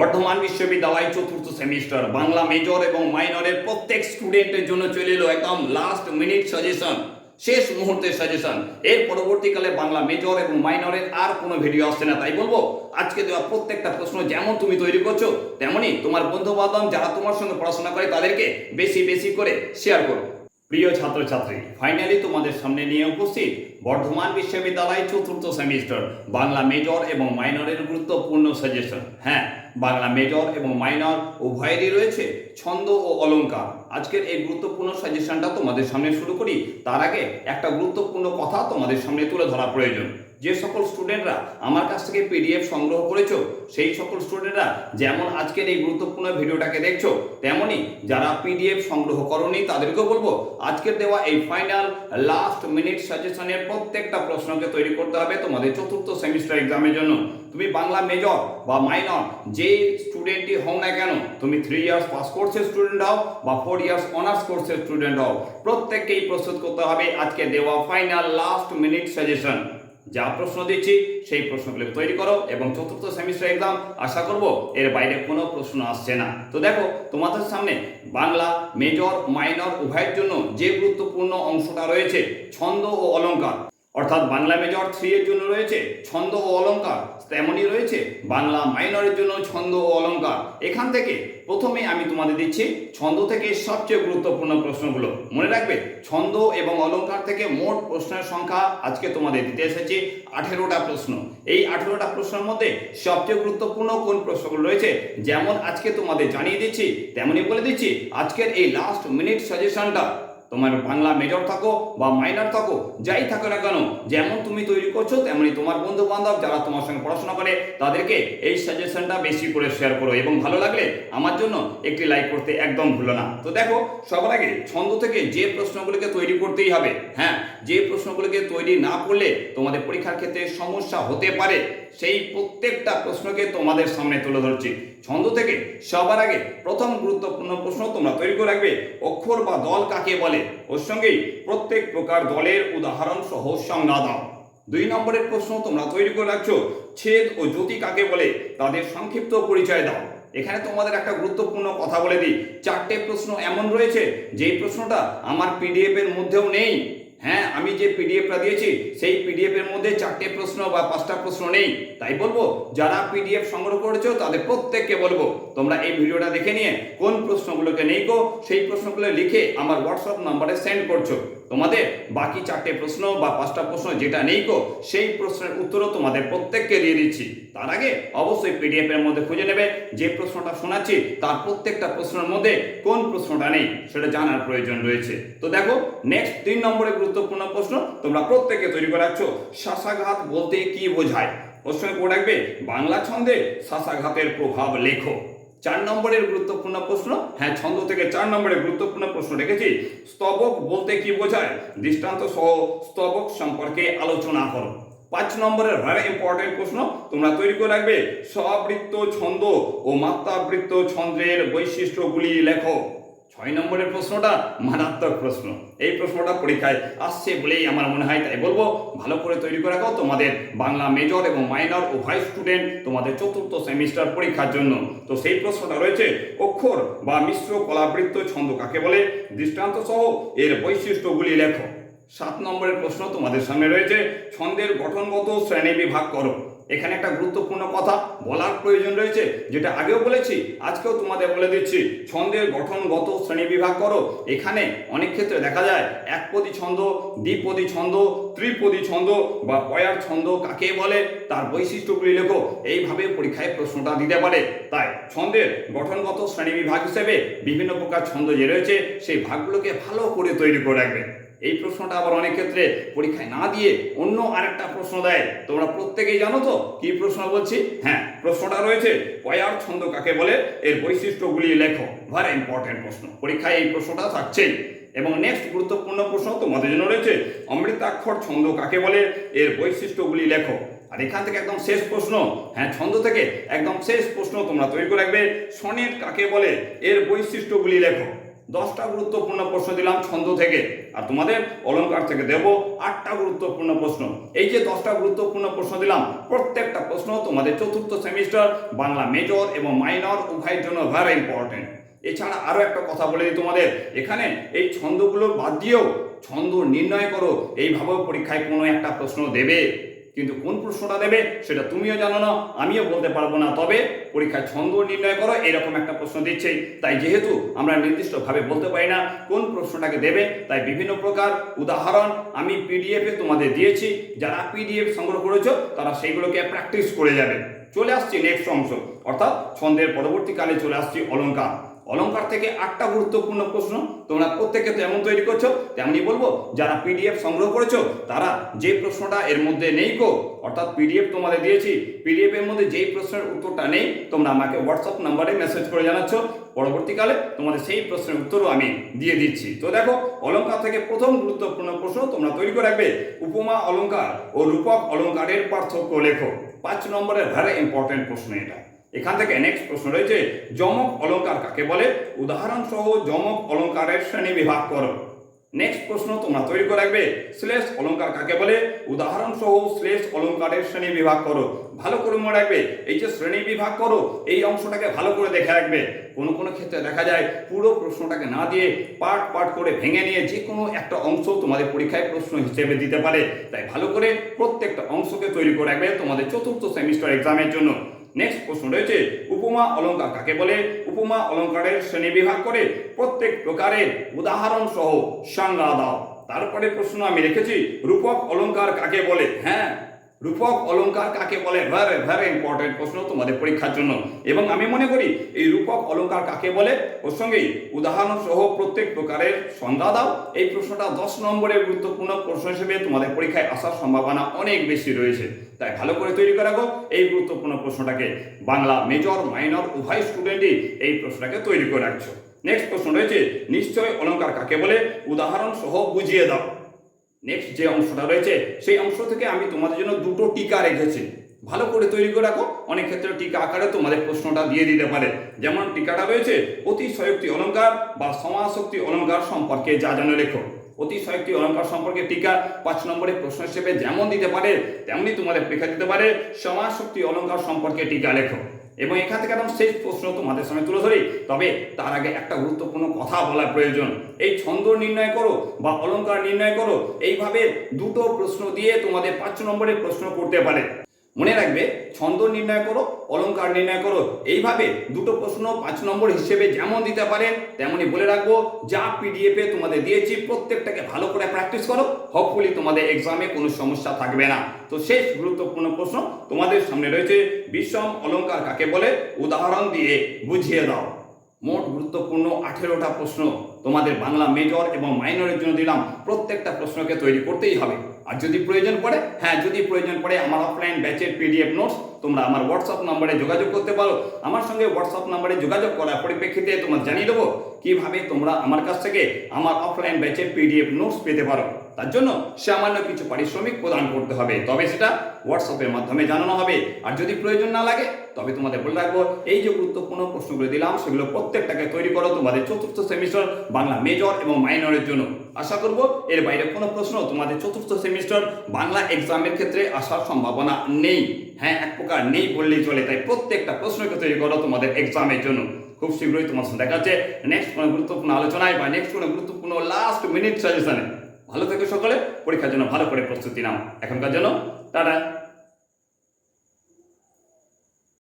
বর্ধমান বিশ্ববিদ্যালয় চতুর্থ semester, Bangla major এবং মাইনরের প্রত্যেক স্টুডেন্টের জন্য চলে এলো একদম লাস্ট মিনিট সাজেশন শেষ মুহূর্তের সাজেশন এর পরবর্তীকালে বাংলা মেজর এবং মাইনরের আর কোনো ভিডিও আসছে না। তাই বলব, আজকে দেওয়া প্রত্যেকটা প্রশ্ন যেমন তুমি তৈরি করছ তেমনই তোমার বন্ধু বান্ধব যারা তোমার সঙ্গে পড়াশোনা করে তাদেরকে বেশি বেশি করে শেয়ার করো। প্রিয় ছাত্রছাত্রী ফাইনালি তোমাদের সামনে নিয়ে উপস্থিত বর্ধমান বিশ্ববিদ্যালয় চতুর্থ সেমিস্টার, বাংলা মেজর এবং মাইনরের গুরুত্বপূর্ণ সাজেশন হ্যাঁ বাংলা মেজর এবং মাইনর উভয়েরই রয়েছে ছন্দ ও অলঙ্কার আজকের এই গুরুত্বপূর্ণ সাজেশনটা তোমাদের সামনে শুরু করি। তার আগে একটা গুরুত্বপূর্ণ কথা তোমাদের সামনে তুলে ধরা প্রয়োজন। যে সকল স্টুডেন্টরা আমার কাছ থেকে পিডিএফ সংগ্রহ করেছ, সেই সকল স্টুডেন্টরা যেমন আজকের এই গুরুত্বপূর্ণ ভিডিওটাকে দেখছ, তেমনি যারা পিডিএফ সংগ্রহ করনি তাদেরকেও বলব, আজকের দেওয়া এই ফাইনাল লাস্ট মিনিট সাজেশনের প্রত্যেকটা প্রশ্নকে তৈরি করতে হবে তোমাদের চতুর্থ সেমিস্টার এক্সামের জন্য। তুমি বাংলা মেজর বা মাইনর যে স্টুডেন্টই হও না কেন, তুমি থ্রি ইয়ার্স পাস কোর্সের স্টুডেন্ট হও বা ফোর ইয়ার্স অনার্স কোর্সের স্টুডেন্ট হও, প্রত্যেককেই প্রস্তুত করতে হবে আজকে দেওয়া ফাইনাল লাস্ট মিনিট সাজেশন যা প্রশ্ন দিচ্ছি, সেই প্রশ্নগুলো তৈরি করো এবং চতুর্থ সেমিস্টার এক্সাম আশা করব এর বাইরে কোনো প্রশ্ন আসছে না। তো দেখো, তোমাদের সামনে বাংলা মেজর মাইনর উভয়ের জন্য যে গুরুত্বপূর্ণ অংশটা রয়েছে, ছন্দ ও অলংকার অর্থাৎ বাংলা মেজর থ্রি এর জন্য রয়েছে ছন্দ ও অলঙ্কার তেমনই রয়েছে বাংলা মাইনরের জন্য ছন্দ ও অলঙ্কার এখান থেকে প্রথমে আমি তোমাদের দিচ্ছি ছন্দ থেকে সবচেয়ে গুরুত্বপূর্ণ প্রশ্নগুলো। মনে রাখবে, ছন্দ এবং অলঙ্কার থেকে মোট প্রশ্নের সংখ্যা আজকে তোমাদের দিতে এসেছি আঠেরোটা প্রশ্ন। এই আঠেরোটা প্রশ্নের মধ্যে সবচেয়ে গুরুত্বপূর্ণ কোন প্রশ্নগুলো রয়েছে, যেমন আজকে তোমাদের জানিয়ে দিচ্ছি, তেমনই বলে দিচ্ছি, আজকের এই লাস্ট মিনিট সাজেশনটা তোমার বাংলা মেজর থাকো বা মাইনার থাকো, যাই থাকো না কেন, যেমন তুমি তৈরি করছ তেমনি তোমার বন্ধু বান্ধব যারা তোমার সঙ্গে পড়াশোনা করে, তাদেরকে এই সাজেশনটা বেশি করে শেয়ার করো। এবং ভালো লাগলে আমার জন্য একটি লাইক করতে একদম ভুলো না। তো দেখো, সবার আগে ছন্দ থেকে যে প্রশ্নগুলোকে তৈরি করতেই হবে হ্যাঁ? যে প্রশ্নগুলোকে তৈরি না করলে তোমাদের পরীক্ষার ক্ষেত্রে সমস্যা হতে পারে। সেই প্রত্যেকটা প্রশ্নকে তোমাদের সামনে তুলে ধরছি। ছন্দ থেকে সবার আগে প্রথম গুরুত্বপূর্ণ প্রশ্ন তোমরা তৈরি করে রাখবে। অক্ষর বা দল কাকে বলে? ওর সঙ্গেই প্রত্যেক প্রকার দলের উদাহরণ সহ সংজ্ঞা দাও। দুই নম্বরের প্রশ্ন তোমরা তৈরি করে রাখছো, ছেদ ও জ্যোতি কাকে বলে? তাদের সংক্ষিপ্ত পরিচয় দাও। এখানে তোমাদের একটা গুরুত্বপূর্ণ কথা বলে দিই। চারটে প্রশ্ন এমন রয়েছে, যেই প্রশ্নটা আমার পিডিএফ এর মধ্যেও নেই। হ্যাঁ আমি যে পিডিএফটা দিয়েছি, সেই পিডিএফ এর মধ্যে চারটে প্রশ্ন বা পাঁচটা প্রশ্ন নেই। তাই বলব, যারা পিডিএফ সংগ্রহ করেছ, তাদের প্রত্যেককে বলব, তোমরা এই ভিডিওটা দেখে নিয়ে কোন প্রশ্নগুলোকে নেই গো, সেই প্রশ্নগুলো লিখে আমার হোয়াটসঅ্যাপ নাম্বারে সেন্ড করছ। তোমাদের বাকি চারটে প্রশ্ন বা পাঁচটা প্রশ্ন যেটা নেই গো, সেই প্রশ্নের উত্তরও তোমাদের প্রত্যেককে দিয়ে দিচ্ছি। তার আগে অবশ্যই পিডিএফ এর মধ্যে খুঁজে নেবে, যে প্রশ্নটা শোনাচ্ছি, তার প্রত্যেকটা প্রশ্নের মধ্যে কোন প্রশ্নটা নেই, সেটা জানার প্রয়োজন রয়েছে। তো দেখো নেক্সট তিন নম্বরের গুরুত্বপূর্ণ প্রশ্ন তোমরা প্রত্যেকে তৈরি করে রাখছো। শ্বাসাঘাত বলতে কি বোঝায়? প্রশ্নে পড়ে রাখবে, বাংলা ছন্দে শ্বাসাঘাতের প্রভাব লেখো। চার নম্বরের গুরুত্বপূর্ণ প্রশ্ন হ্যাঁ ছন্দ থেকে চার নম্বরের গুরুত্বপূর্ণ প্রশ্ন রেখেছি। স্তবক বলতে কি বোঝায়? দৃষ্টান্ত সহ স্তবক সম্পর্কে আলোচনা করো। পাঁচ নম্বরের ভেরি ইম্পর্টেন্ট প্রশ্ন, তোমরা তৈরি করে রাখবে স্ববৃত্ত ছন্দ ও মাত্রাবৃত্ত ছন্দের বৈশিষ্ট্যগুলি লেখো। ছয় নম্বরের প্রশ্নটা মারাত্মক প্রশ্ন। এই প্রশ্নটা পরীক্ষায় আসছে বলেই আমার মনে হয়, তাই বলব, ভালো করে তৈরি করে রাখো তোমাদের বাংলা মেজর এবং মাইনর উভয় স্টুডেন্ট তোমাদের চতুর্থ সেমিস্টার পরীক্ষার জন্য। তো সেই প্রশ্নটা রয়েছে, অক্ষর বা মিশ্র কলাবৃত্ত ছন্দ কাকে বলে? দৃষ্টান্ত সহ এর বৈশিষ্ট্যগুলি লেখো। সাত নম্বরের প্রশ্ন তোমাদের সামনে রয়েছে। ছন্দের গঠনগত শ্রেণি বিভাগ করো। এখানে একটা গুরুত্বপূর্ণ কথা বলার প্রয়োজন রয়েছে, যেটা আগেও বলেছি, আজকেও তোমাদের বলে দিচ্ছি। ছন্দের গঠনগত শ্রেণি বিভাগ করো। এখানে অনেক ক্ষেত্রে দেখা যায় একপদী ছন্দ দ্বিপদী ছন্দ, ত্রিপদী ছন্দ বা পয়ার ছন্দ কাকে বলে, তার বৈশিষ্ট্যগুলি লেখো। এইভাবে পরীক্ষায় প্রশ্নটা দিতে পারে। তাই ছন্দের গঠনগত শ্রেণি বিভাগ হিসেবে বিভিন্ন প্রকার ছন্দ যে রয়েছে, সেই ভাগগুলোকে ভালো করে তৈরি করে রাখবে। এই প্রশ্নটা আবার অনেক ক্ষেত্রে পরীক্ষায় না দিয়ে অন্য আরেকটা প্রশ্ন দেয়। তোমরা প্রত্যেকেই জানো তো? কি প্রশ্ন বলছি? হ্যাঁ প্রশ্নটা রয়েছে পয়ার ছন্দ কাকে বলে? এর বৈশিষ্ট্যগুলি লেখো। ভেরি ইম্পর্টেন্ট প্রশ্ন। পরীক্ষায় এই প্রশ্নটা থাকছেই। এবং নেক্সট গুরুত্বপূর্ণ প্রশ্ন তোমাদের জন্য রয়েছে, অমৃতাক্ষর ছন্দ কাকে বলে? এর বৈশিষ্ট্যগুলি লেখো। আর এখান থেকে একদম শেষ প্রশ্ন। হ্যাঁ ছন্দ থেকে একদম শেষ প্রশ্ন তোমরা তৈরি করে রাখবে। সনেট কাকে বলে? এর বৈশিষ্ট্যগুলি লেখো। দশটা গুরুত্বপূর্ণ প্রশ্ন দিলাম ছন্দ থেকে। আর তোমাদের অলংকার থেকে দেব আটটা গুরুত্বপূর্ণ প্রশ্ন। এই যে দশটা গুরুত্বপূর্ণ প্রশ্ন দিলাম, প্রত্যেকটা প্রশ্ন তোমাদের চতুর্থ সেমিস্টার, বাংলা মেজর এবং মাইনর উভয়ের জন্য ভেরি ইম্পর্টেন্ট এছাড়া আরও একটা কথা বলে দিই তোমাদের, এখানে এই ছন্দগুলো বাদ দিয়েও ছন্দ নির্ণয় করো, এইভাবেও পরীক্ষায় কোনো একটা প্রশ্ন দেবে। কিন্তু কোন প্রশ্নটা দেবে সেটা তুমিও জানো না, আমিও বলতে পারব না। তবে পরীক্ষায় ছন্দ নির্ণয় করো, এরকম একটা প্রশ্ন দিচ্ছেই তাই যেহেতু আমরা নির্দিষ্টভাবে বলতে পারি না কোন প্রশ্নটাকে দেবে, তাই বিভিন্ন প্রকার উদাহরণ আমি পিডিএফে তোমাদের দিয়েছি। যারা পিডিএফ সংগ্রহ করেছ, তারা সেইগুলোকে প্র্যাকটিস করে যাবে। চলে আসছি নেক্সট অংশ। অর্থাৎ ছন্দের পরবর্তীকালে চলে আসছি অলংকার অলংকার থেকে আটটা গুরুত্বপূর্ণ প্রশ্ন তোমরা প্রত্যেকে তো এমন তৈরি করছ তেমনি বলব, যারা পিডিএফ সংগ্রহ করেছ, তারা যে প্রশ্নটা এর মধ্যে নেই কো অর্থাৎ পিডিএফ তোমাদের দিয়েছি পিডিএফ এর মধ্যে যেই প্রশ্নের উত্তরটা নেই, তোমরা আমাকে হোয়াটসঅ্যাপ নাম্বারে মেসেজ করে জানাচ্ছ, পরবর্তীকালে তোমাদের সেই প্রশ্নের উত্তরও আমি দিয়ে দিচ্ছি। তো দেখো অলঙ্কার থেকে প্রথম গুরুত্বপূর্ণ প্রশ্ন তোমরা তৈরি করে রাখবে, উপমা অলঙ্কার ও রূপক অলঙ্কারের পার্থক্য লেখো। পাঁচ নম্বরের ভেরি ইম্পর্টেন্ট প্রশ্ন এটা। এখান থেকে নেক্সট প্রশ্ন রয়েছে, যমক অলঙ্কার কাকে বলে? উদাহরণ সহ যমক অলঙ্কারের শ্রেণি বিভাগ করো। নেক্সট প্রশ্ন তোমরা তৈরি করে রাখবে শ্লেষ অলঙ্কার কাকে বলে? উদাহরণ সহ শ্লেষ অলঙ্কারের শ্রেণি বিভাগ করো। ভালো করে মনে রাখবে, এই যে শ্রেণি বিভাগ করো, এই অংশটাকে ভালো করে দেখে রাখবে। কোনো কোনো ক্ষেত্রে দেখা যায়, পুরো প্রশ্নটাকে না দিয়ে পার্ট পার্ট করে ভেঙে নিয়ে যে কোনো একটা অংশ তোমাদের পরীক্ষায় প্রশ্ন হিসেবে দিতে পারে। তাই ভালো করে প্রত্যেকটা অংশকে তৈরি করে রাখবে তোমাদের চতুর্থ সেমিস্টার এক্সামের জন্য। নেক্সট প্রশ্ন রয়েছে, উপমা অলঙ্কার কাকে বলে? উপমা অলঙ্কারের শ্রেণি বিভাগ করে প্রত্যেক প্রকারের উদাহরণ সহ সংজ্ঞা দাও। তারপরে প্রশ্ন আমি রেখেছি, রূপক অলঙ্কার কাকে বলে? হ্যাঁ রূপক অলংকার কাকে বলে? ভেরি ভেরি ইম্পর্টেন্ট প্রশ্ন তোমাদের পরীক্ষার জন্য। এবং আমি মনে করি, এই রূপক অলংকার কাকে বলে? ওর সঙ্গেই উদাহরণ সহ প্রত্যেক প্রকারের সংজ্ঞা দাও। এই প্রশ্নটা দশ নম্বরের গুরুত্বপূর্ণ প্রশ্ন হিসেবে তোমাদের পরীক্ষায় আসার সম্ভাবনা অনেক বেশি রয়েছে। তাই ভালো করে তৈরি করে রাখো এই গুরুত্বপূর্ণ প্রশ্নটাকে। বাংলা মেজর মাইনর উভয় স্টুডেন্টই এই প্রশ্নটাকে তৈরি করে রাখছো। নেক্সট প্রশ্ন রয়েছে, নিশ্চয় অলংকার কাকে বলে? উদাহরণ সহ বুঝিয়ে দাও। নেক্সট যে অংশটা রয়েছে, সেই অংশ থেকে আমি তোমাদের জন্য দুটো টিকা রেখেছি। ভালো করে তৈরি করে রাখো, অনেক ক্ষেত্রে টিকা আকারে তোমাদের প্রশ্নটা দিয়ে দিতে পারে। যেমন টিকাটা রয়েছে অতিশয়োক্তি অলঙ্কার বা সমাশক্তি অলঙ্কার সম্পর্কে যা জানো লেখো। অতিশয়োক্তি অলংকার সম্পর্কে টিকা পাঁচ নম্বরের প্রশ্ন হিসেবে যেমন দিতে পারে তেমনি তোমাদের পরীক্ষা দিতে পারে সমাশক্তি অলঙ্কার সম্পর্কে টিকা লেখো। এবং এখান থেকে একদম শেষ প্রশ্ন তোমাদের সামনে তুলে ধরি। তবে তার আগে একটা গুরুত্বপূর্ণ কথা বলা প্রয়োজন। এই ছন্দ নির্ণয় করো বা অলঙ্কার নির্ণয় করো, এইভাবে দুটো প্রশ্ন দিয়ে তোমাদের পাঁচ নম্বরের প্রশ্ন করতে পারে। মনে রাখবে, ছন্দ নির্ণয় করো অলংকার নির্ণয় করো। এইভাবে দুটো প্রশ্ন পাঁচ নম্বর হিসেবে যেমন দিতে পারে, তেমনই বলে রাখব, যা পিডিএফ তোমাদের দিয়েছি, প্রত্যেকটাকে ভালো করে প্র্যাকটিস করো। হোপফুলি তোমাদের এক্সামে কোনো সমস্যা থাকবে না। তো শেষ গুরুত্বপূর্ণ প্রশ্ন তোমাদের সামনে রয়েছে, বিষম অলঙ্কার কাকে বলে? উদাহরণ দিয়ে বুঝিয়ে দাও। মোট গুরুত্বপূর্ণ আঠেরোটা প্রশ্ন। তোমাদের বাংলা মেজর এবং মাইনরের জন্য দিলাম। প্রত্যেকটা প্রশ্নকে তৈরি করতেই হবে। আর যদি প্রয়োজন পড়ে হ্যাঁ যদি প্রয়োজন পড়ে, আমার অফলাইন ব্যাচের পিডিএফ নোটস তোমরা আমার হোয়াটসঅ্যাপ নম্বরে যোগাযোগ করতে পারো। আমার সঙ্গে হোয়াটসঅ্যাপ নম্বরে যোগাযোগ করার পরিপ্রেক্ষিতে তোমার জানিয়ে দেবো কীভাবে তোমরা আমার কাছ থেকে আমার অফলাইন ব্যাচের পিডিএফ নোটস পেতে পারো। তার জন্য সামান্য কিছু পারিশ্রমিক প্রদান করতে হবে। তবে সেটা হোয়াটসঅ্যাপের মাধ্যমে জানানো হবে। আর যদি প্রয়োজন না লাগে, তবে তোমাদের বলে রাখব, এই যে গুরুত্বপূর্ণ প্রশ্নগুলো দিলাম, সেগুলো প্রত্যেকটাকে তৈরি করো তোমাদের চতুর্থ সেমিস্টার বাংলা মেজর এবং মাইনরের জন্য। আশা করব এর বাইরে কোনো প্রশ্ন তোমাদের চতুর্থ সেমিস্টার বাংলা এক্সামের ক্ষেত্রে আসার সম্ভাবনা নেই। হ্যাঁ এক প্রকার নেই বললেই চলে, তাই প্রত্যেকটা প্রশ্নকে তৈরি করো তোমাদের এক্সামের জন্য। খুব শীঘ্রই তোমার সাথে দেখা যাচ্ছে নেক্সট কোনো গুরুত্বপূর্ণ আলোচনায় বা নেক্সট কোনো গুরুত্বপূর্ণ লাস্ট মিনিট সাজেশনে ভালো থেকে সকলে, পরীক্ষার জন্য ভালো করে প্রস্তুতি নাও। এখনকার জন্য, টাটা।